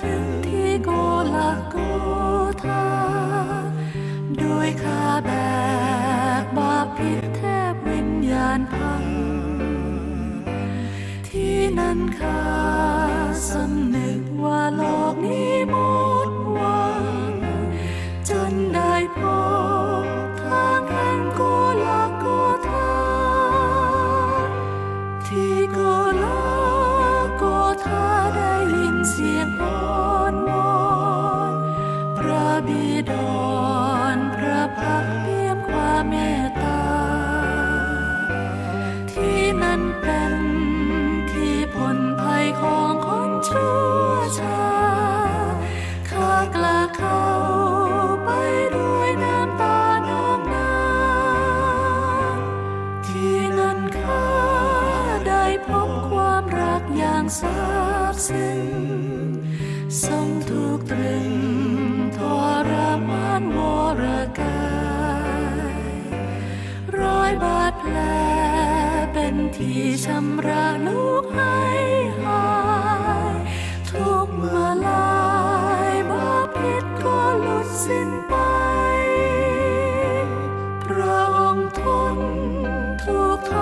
ถึงที่โกลาโกธาโดยข้าแบกบาปผิดแทบวิญญาณพัง ที่นั้นข้าสำนึกว่า แผลเป็นที่ชำระลูกให้หายทุกเมื่อลายบาปผิดก็หลุดสิ้นไป พระองค์ทนทุกท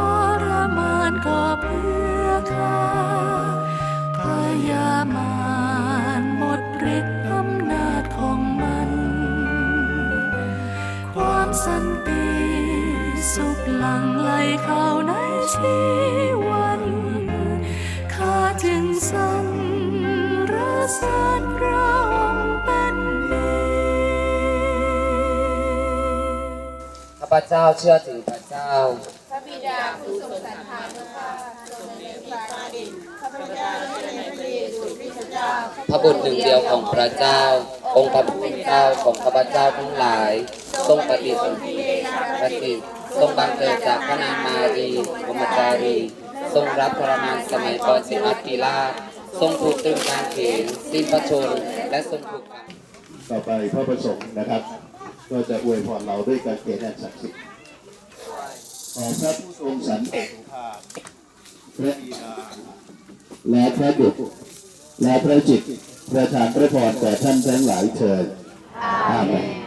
รมานก็เพื่อข้าพยามารหมดฤทธิ์อำนาจของมัน ความสันติ สุขหลังไหลเข้าในชีวันข้าจึงสรรเสริญพระองค์เป็นนิจข้าพเจ้าเชื่อถือพระเจ้า พระบิดาผู้ทรงสรรพานุภาพทรงเป็นพระดินข้าพเจ้าเชื่อในพระเยซูคริสต์เจ้าพระบุตรหนึ่งเดียวของพระเจ้า องค์พระผู้เป็นเจ้าของข้าพเจ้าทั้งหลายทรงปฏิสนธิปฏิ ทรงบังเกิดจากพระนางมารีพมจารี ทรงรับทรมานสมัยปอนติมัสปีลาทรงถูกตรึงกางเขนสิ้นพระชน และทรงถูกต่อไปพระประสงค์นะครับ ก็จะอวยพรเราด้วยการเกณฑ์อันศักดิ์สิทธิ์ขอพระผู้ทรงสรรเสริภาพพระดาและพระบุตรและพระจิตประทานพระพรแก่ท่านทั้งหลายเถิดอาเมน